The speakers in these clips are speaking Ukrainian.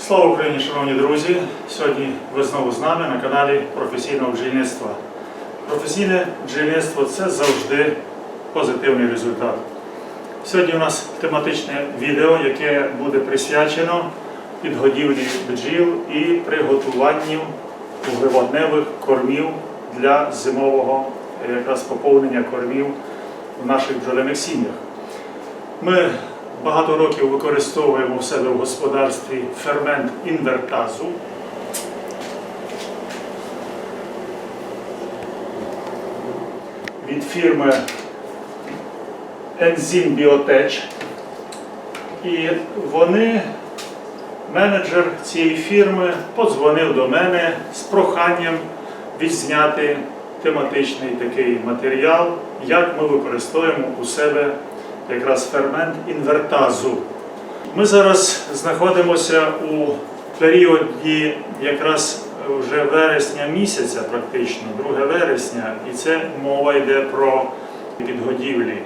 Слава Україні, шановні друзі! Сьогодні ви знову з нами на каналі професійного бджільництва. Професійне бджільництво це завжди позитивний результат. Сьогодні у нас тематичне відео, яке буде присвячено підгодівлі бджіл і приготуванню вуглеводневих кормів для зимового е, якраз поповнення кормів в наших бджолиних сім'ях. Ми багато років використовуємо в себе в господарстві фермент інвертазу. Від фірми Enzym Biotech. І вони, менеджер цієї фірми, подзвонив до мене з проханням відзняти тематичний такий матеріал, як ми використовуємо у себе якраз фермент інвертазу. Ми зараз знаходимося у періоді якраз вже вересня місяця, практично, 2 вересня, і це мова йде про підгодівлі,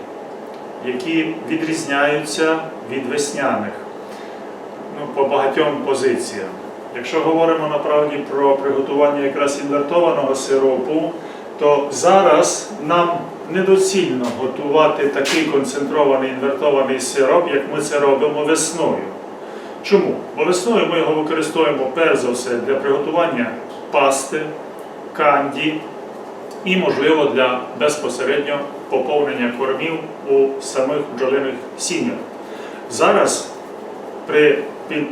які відрізняються від весняних ну, по багатьом позиціям. Якщо говоримо направді про приготування якраз інвертованого сиропу, то зараз нам недоцільно готувати такий концентрований інвертований сироп, як ми це робимо весною. Чому? Бо весною ми його використовуємо перш за все для приготування пасти, канді і, можливо, для безпосередньо поповнення кормів у самих бджолиних сім'ях. Зараз при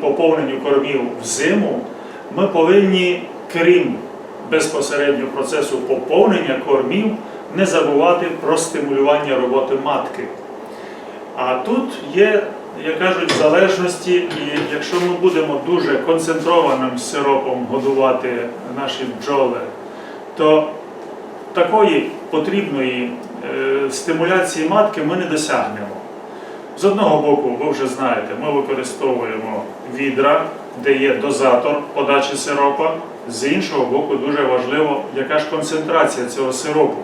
поповненню кормів взиму ми повинні, крім безпосередньо процесу поповнення кормів, не забувати про стимулювання роботи матки. А тут є, як кажуть, залежності, і якщо ми будемо дуже концентрованим сиропом годувати наші бджоли, то такої потрібної е, стимуляції матки ми не досягнемо. З одного боку, ви вже знаєте, ми використовуємо відра, де є дозатор подачі сиропа. З іншого боку, дуже важливо, яка ж концентрація цього сиропу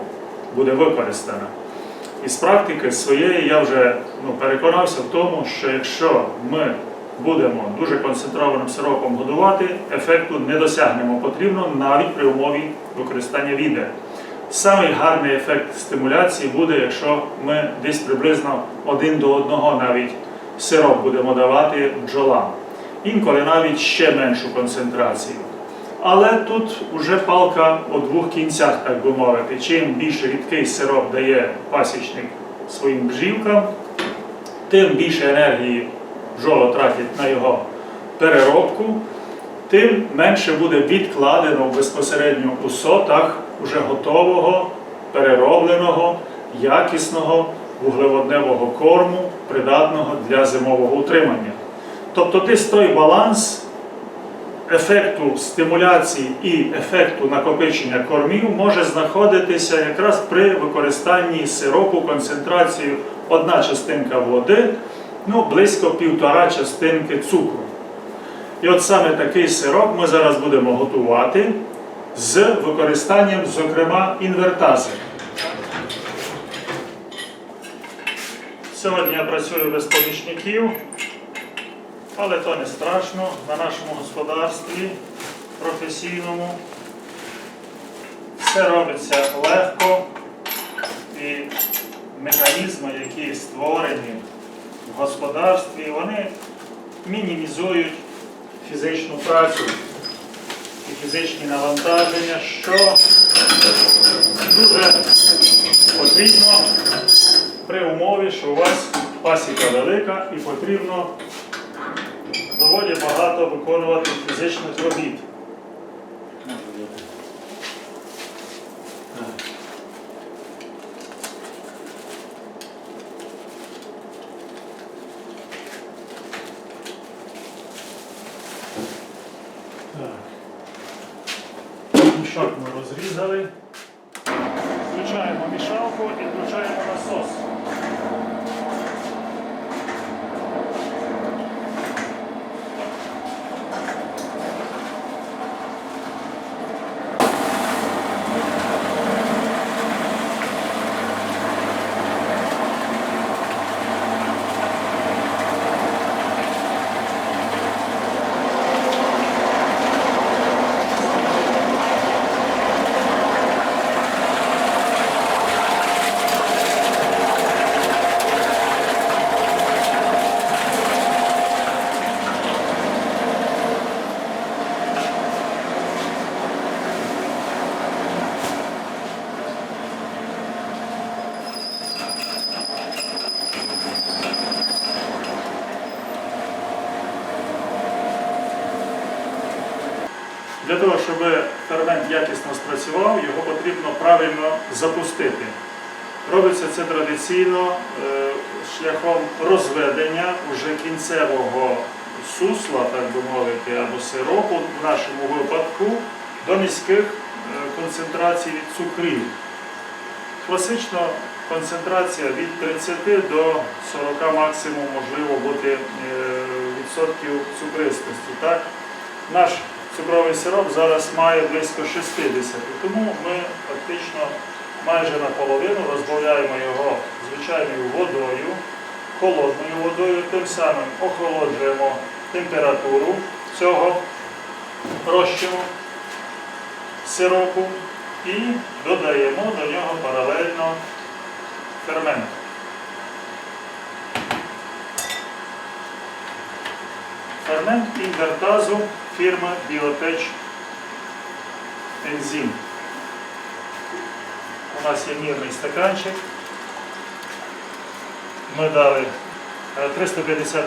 буде використана. І з практики своєї я вже ну, переконався в тому, що якщо ми будемо дуже концентрованим сиропом годувати, ефекту не досягнемо потрібно навіть при умові використання відер. Самий гарний ефект стимуляції буде, якщо ми десь приблизно один до одного навіть сироп будемо давати бджолам. Інколи навіть ще меншу концентрацію. Але тут вже палка у двох кінцях, так би мовити. Чим більше рідкий сироп дає пасічник своїм бджілкам, тим більше енергії бджола тратить на його переробку, тим менше буде відкладено безпосередньо у сотах вже готового, переробленого, якісного вуглеводневого корму, придатного для зимового утримання. Тобто десь той баланс ефекту стимуляції і ефекту накопичення кормів може знаходитися якраз при використанні сиропу концентрацією одна частинка води, ну близько півтора частинки цукру. І от саме такий сироп ми зараз будемо готувати з використанням, зокрема, інвертази. Сьогодні я працюю без помічників. Але то не страшно на нашому господарстві професійному. Все робиться легко і механізми, які створені в господарстві, вони мінімізують фізичну працю і фізичні навантаження, що дуже потрібно при умові, що у вас пасіка велика і потрібно доволі багато виконувати фізичних робіт. Для того, щоб фермент якісно спрацював, його потрібно правильно запустити. Робиться це традиційно е, шляхом розведення уже кінцевого сусла, так би мовити, або сиропу в нашому випадку до низьких е, концентрацій цукрів. Класично концентрація від 30 до 40 максимум можливо бути е, відсотків цукристості. Так? Наш цукровий сироп зараз має близько 60, тому ми фактично майже наполовину розбавляємо його звичайною водою, холодною водою, тим самим охолоджуємо температуру цього розчину сиропу і додаємо до нього паралельно фермент. Фермент інвертазу фірми Біотеч Ензим. У нас є мірний стаканчик. Ми дали е, 350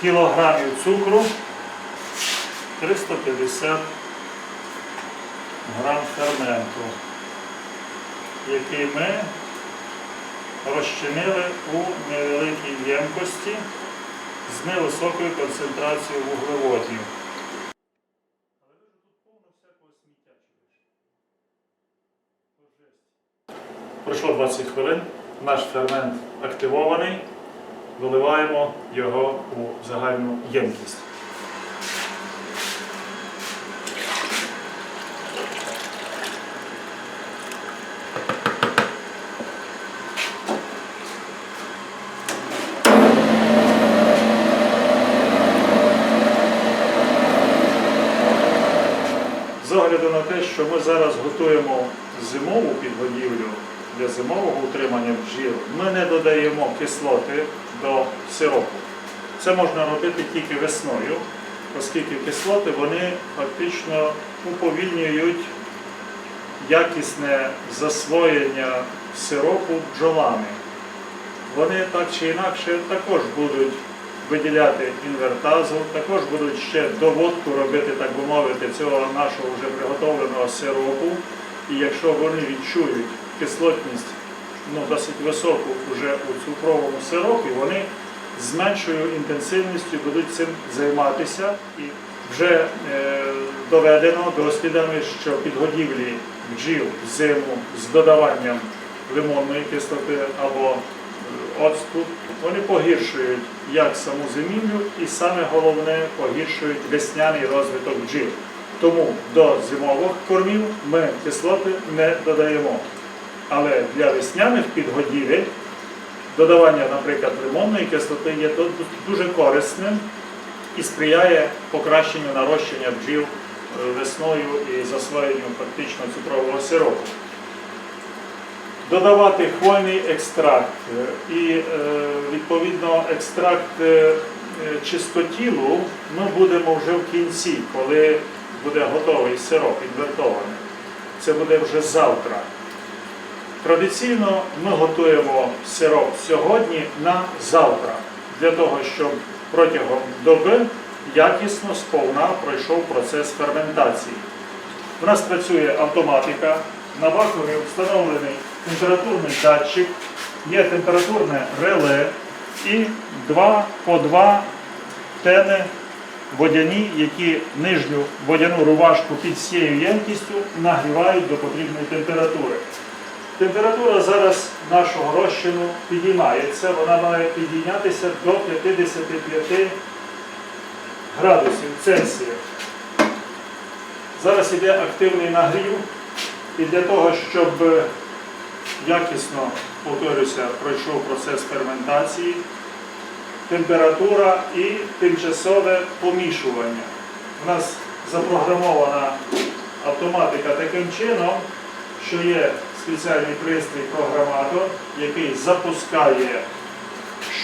кілограмів цукру, 350 грам ферменту, який ми розчинили у невеликій ємкості з невисокою концентрацією вуглеводнів. Пройшло 20 хвилин, наш фермент активований, виливаємо його у загальну ємкість. З огляду на те, що ми зараз готуємо зимову підгодівлю для зимового утримання бджіл, ми не додаємо кислоти до сиропу. Це можна робити тільки весною, оскільки кислоти вони фактично уповільнюють якісне засвоєння сиропу бджолами. Вони так чи інакше також будуть виділяти інвертазу, також будуть ще доводку робити, так би мовити, цього нашого вже приготовленого сиропу. І якщо вони відчують кислотність ну, досить високу вже у цукровому сиропі, вони з меншою інтенсивністю будуть цим займатися. І вже е, доведено дослідами, що підгодівлі бджіл зиму з додаванням лимонної кислоти або оцту, вони погіршують як саму зимівлю і саме головне погіршують весняний розвиток бджіл. Тому до зимових кормів ми кислоти не додаємо. Але для весняних підгодівель додавання, наприклад, лимонної кислоти є дуже корисним і сприяє покращенню нарощення бджіл е, весною і засвоєнню фактично цукрового сиропу. Додавати хвойний екстракт і е, відповідно екстракт е, чистотілу ми будемо вже в кінці, коли буде готовий сироп інвертований. Це буде вже завтра. Традиційно ми готуємо сироп сьогодні на завтра, для того, щоб протягом доби якісно сповна пройшов процес ферментації. У нас працює автоматика, на вакуумі встановлений температурний датчик, є температурне реле і два по два тени водяні, які нижню водяну рубашку під всією ємкістю нагрівають до потрібної температури. Температура зараз нашого розчину підіймається, вона має підійнятися до 55 градусів Цельсія. Зараз іде активний нагрів, і для того, щоб якісно, повторюся, пройшов процес ферментації, температура і тимчасове помішування. У нас запрограмована автоматика таким чином, що є спеціальний пристрій програматор, який запускає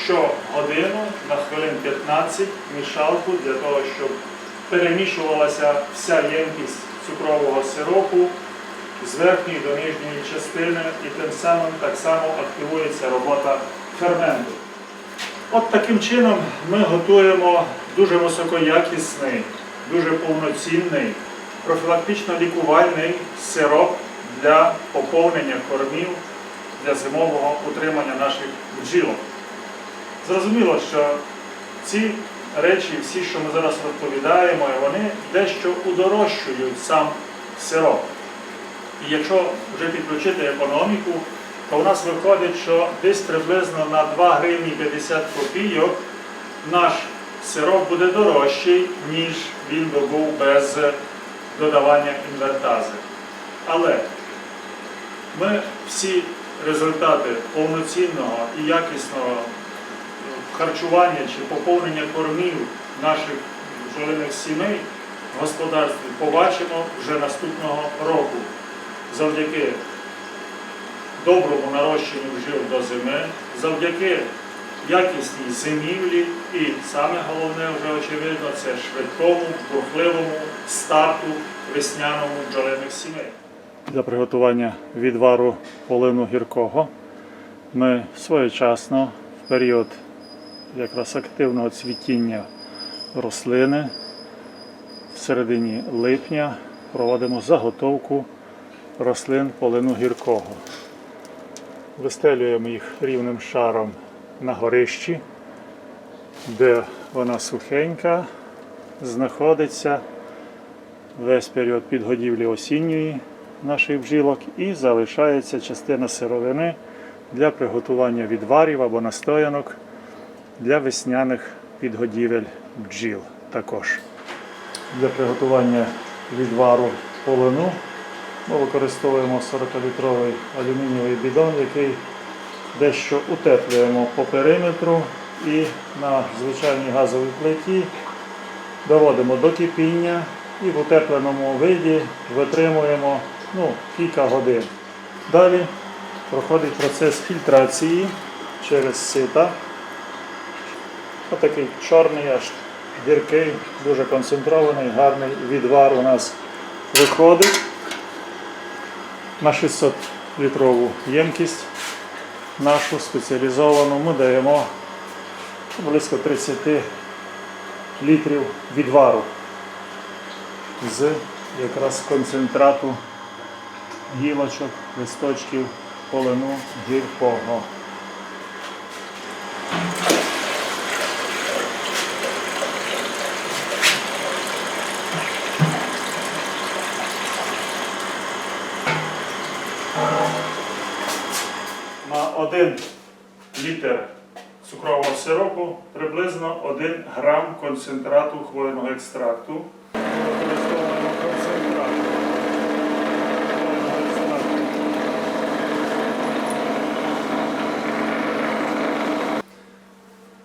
щогодину на хвилин 15 мішалку для того, щоб перемішувалася вся ємкість цукрового сиропу з верхньої до нижньої частини і тим самим так само активується робота ферменту. От таким чином ми готуємо дуже високоякісний дуже повноцінний профілактично-лікувальний сироп для поповнення кормів для зимового утримання наших бджілок. Зрозуміло, що ці речі, всі, що ми зараз розповідаємо, вони дещо удорожчують сам сироп. І якщо вже підключити економіку, то у нас виходить, що десь приблизно на 2 гривні 50 копійок наш сироп буде дорожчий, ніж він би був без додавання інвертази. Але ми всі результати повноцінного і якісного харчування чи поповнення кормів наших бджолиних сімей в господарстві побачимо вже наступного року завдяки доброму нарощенню бджіл до зими, завдяки якісній зимівлі і саме головне, вже очевидно, це швидкому, бурхливому старту весняному бджолиних сімей. Для приготування відвару полину гіркого ми своєчасно в період якраз активного цвітіння рослини в середині липня проводимо заготовку рослин полину гіркого. Вистелюємо їх рівним шаром на горищі, де вона сухенька, знаходиться весь період підгодівлі осінньої наших бджілок і залишається частина сировини для приготування відварів або настоянок для весняних підгодівель бджіл також. Для приготування відвару полину ми використовуємо 40-літровий алюмінієвий бідон, який дещо утеплюємо по периметру і на звичайній газовій плиті доводимо до кипіння і в утепленому виді витримуємо ну, кілька годин. Далі проходить процес фільтрації через сита. Отакий чорний, аж гіркий, дуже концентрований, гарний відвар у нас виходить на 600 літрову ємкість нашу спеціалізовану ми даємо близько 30 літрів відвару з якраз концентрату гілочок, листочків полину гіркого. 1 літр цукрового сиропу приблизно 1 грам концентрату хвойного екстракту.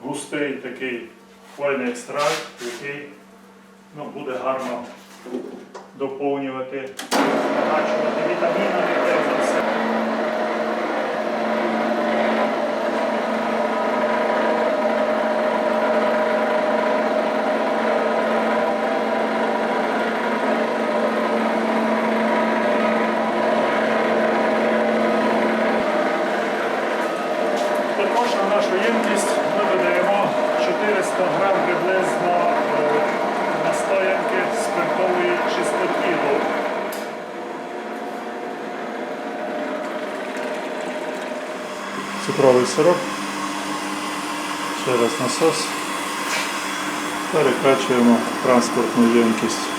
Густий такий хвойний екстракт, який ну, буде гарно доповнювати, збагачувати вітамінами, перш за все. Також на нашу ємність ми додаємо 400 грам приблизно е, настоянки спиртової чистотілу. Цукровий сироп через насос перекачуємо транспортну ємкість.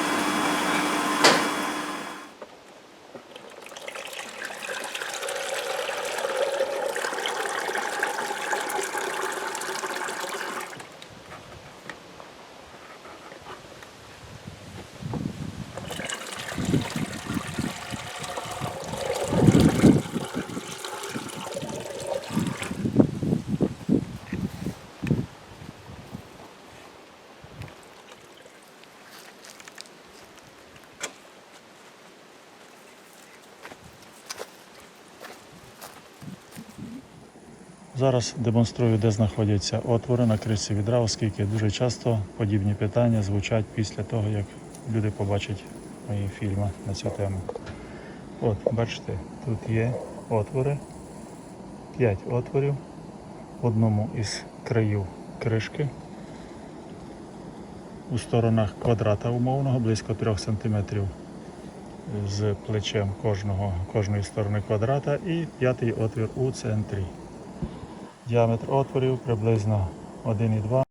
Зараз демонструю, де знаходяться отвори на кришці відра, оскільки дуже часто подібні питання звучать після того, як люди побачать мої фільми на цю тему. От, бачите, тут є отвори, 5 отворів в одному із країв кришки. у сторонах квадрата умовного, близько 3 см з плечем кожного, кожної сторони квадрата і п'ятий отвір у центрі. Діаметр отворів приблизно 1,2.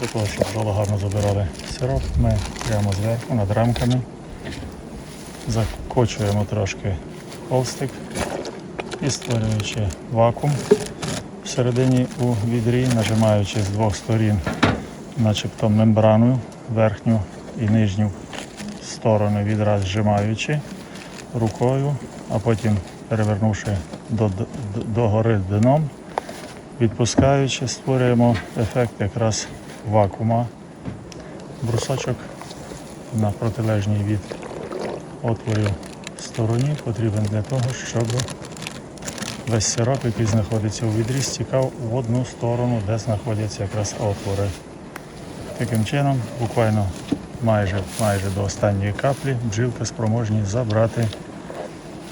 Для того, щоб було гарно забирали сироп, ми прямо зверху над рамками закочуємо трошки холстик і створюючи вакуум всередині у відрі, нажимаючи з двох сторін, начебто мембрану верхню і нижню сторони відра зжимаючи рукою, а потім перевернувши до, до, до гори дном, відпускаючи, створюємо ефект якраз вакуума. Брусочок на протилежній від отворів стороні потрібен для того, щоб весь сироп, який знаходиться у відрі, стікав в одну сторону, де знаходяться якраз отвори. Таким чином, буквально майже, майже до останньої каплі бджілка спроможні забрати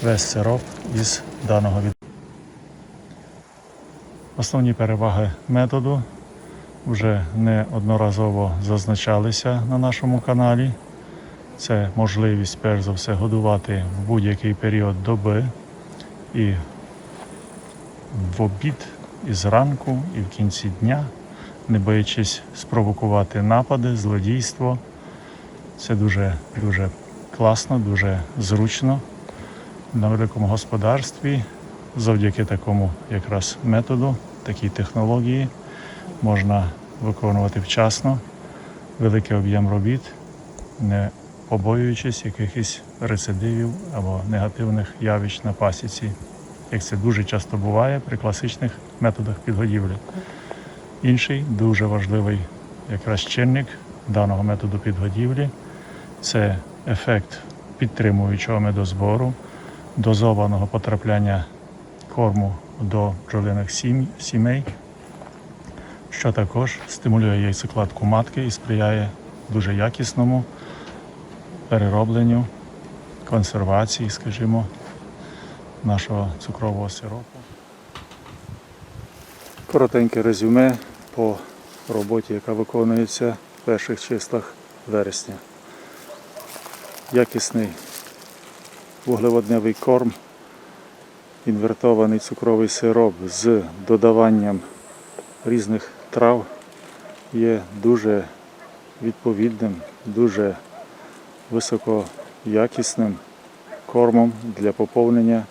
весь сироп із даного від. Основні переваги методу вже неодноразово зазначалися на нашому каналі. Це можливість, перш за все, годувати в будь-який період доби і в обід, і зранку, і в кінці дня, не боячись спровокувати напади, злодійство. Це дуже, дуже класно, дуже зручно на великому господарстві. Завдяки такому якраз методу, такій технології можна виконувати вчасно великий об'єм робіт, не побоюючись якихось рецидивів або негативних явищ на пасіці, як це дуже часто буває при класичних методах підгодівлі. Інший дуже важливий якраз чинник даного методу підгодівлі це ефект підтримуючого медозбору, дозованого потрапляння корму до бджолиних сімей, що також стимулює яйцекладку матки і сприяє дуже якісному переробленню, консервації, скажімо, нашого цукрового сиропу. Коротеньке резюме по роботі, яка виконується в перших числах вересня. Якісний вуглеводневий корм, інвертований цукровий сироп з додаванням різних трав є дуже відповідним, дуже високоякісним кормом для поповнення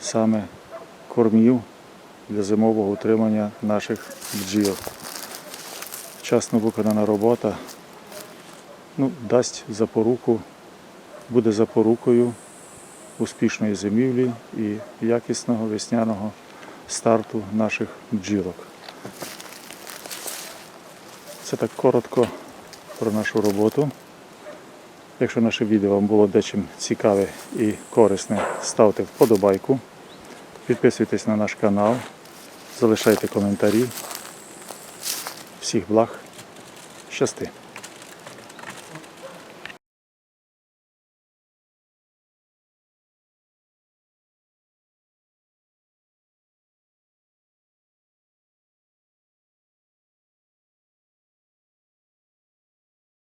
саме кормів для зимового утримання наших бджіл. Вчасно виконана робота ну, дасть запоруку, буде запорукою успішної зимівлі і якісного весняного старту наших бджілок. Це так коротко про нашу роботу. Якщо наше відео вам було дечим цікаве і корисне, ставте вподобайку, підписуйтесь на наш канал, залишайте коментарі. Всіх благ, щасти!